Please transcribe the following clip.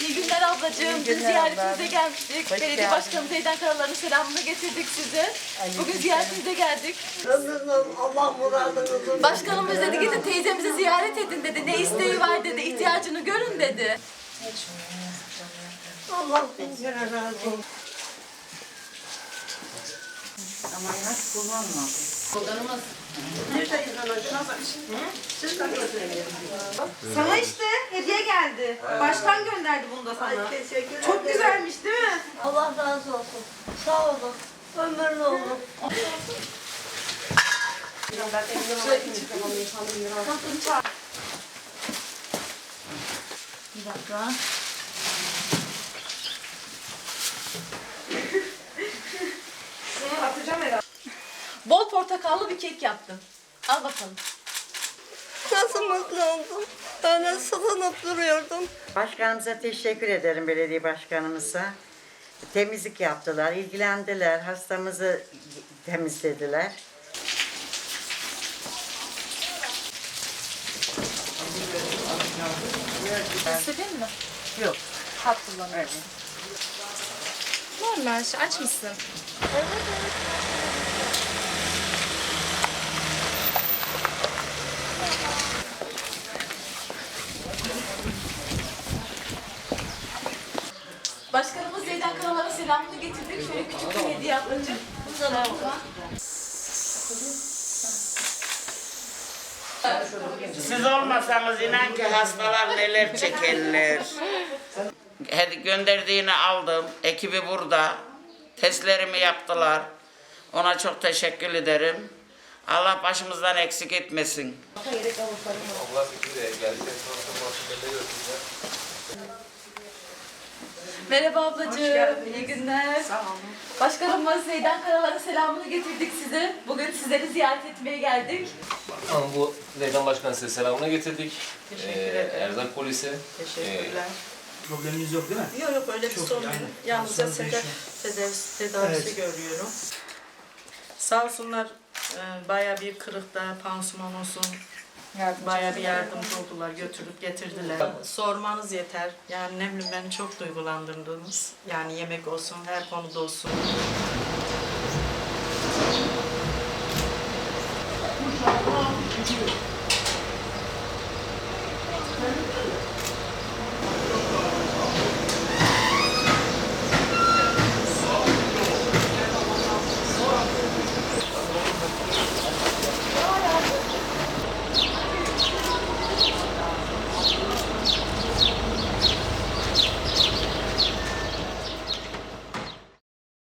İyi günler ablacığım. İyi Dün ziyaretinize abla. gelmiştik. Hoş Belediye geldin. Başkanı Zeydan Karalar'ın selamını getirdik size. Bugün ziyaretinize geldik. Allah muradınızı Başkanımız dedi gidin teyzemizi ziyaret edin dedi. Ne isteği var dedi. ihtiyacını görün dedi. Allah bin kere razı olsun. Ama ilaç kullanma. Kodanımız. Sana işte geldi. Başkan gönderdi bunu da sana. Teşekkür Çok ederim. güzelmiş değil mi? Allah razı olsun. Sağ olun. Ömürlü olun. Bir dakika. Bunu atacağım herhalde. Bol portakallı bir kek yaptım. Al bakalım. Nasıl mutlu oldum. Ben sızınıp duruyordum. Başkanımıza teşekkür ederim belediye başkanımıza. Temizlik yaptılar, ilgilendiler, hastamızı temizlediler. İstedin mi? Yok. Hat kullanıyorum. Normal aç mısın? Başkanımız Zeydan Karalar'a selamını getirdik. Şöyle küçük bir hediye ablacığım. Sağ olun. Siz olmasanız inan ki hastalar neler çekerler. Hadi gönderdiğini aldım. Ekibi burada. Testlerimi yaptılar. Ona çok teşekkür ederim. Allah başımızdan eksik etmesin. Merhaba ablacığım. İyi günler. Sağ olun. Başkanımız Zeydan Karalar'ın selamını getirdik size. Bugün sizleri ziyaret etmeye geldik. Ama bu Zeydan Başkan size selamını getirdik. Teşekkür Ee, ederim. Erzak Polisi. Teşekkürler. Probleminiz yok değil mi? Yok yok öyle bir Çok sorun yani yok. Yalnızca sedef, tedavisi, tedavisi Evet. görüyorum. Sağ olsunlar e, bayağı bir kırıkta pansuman olsun bayağı bir yardımcı oldular götürüp getirdiler. Sormanız yeter. Yani ne bileyim beni çok duygulandırdınız. Yani yemek olsun her konuda olsun.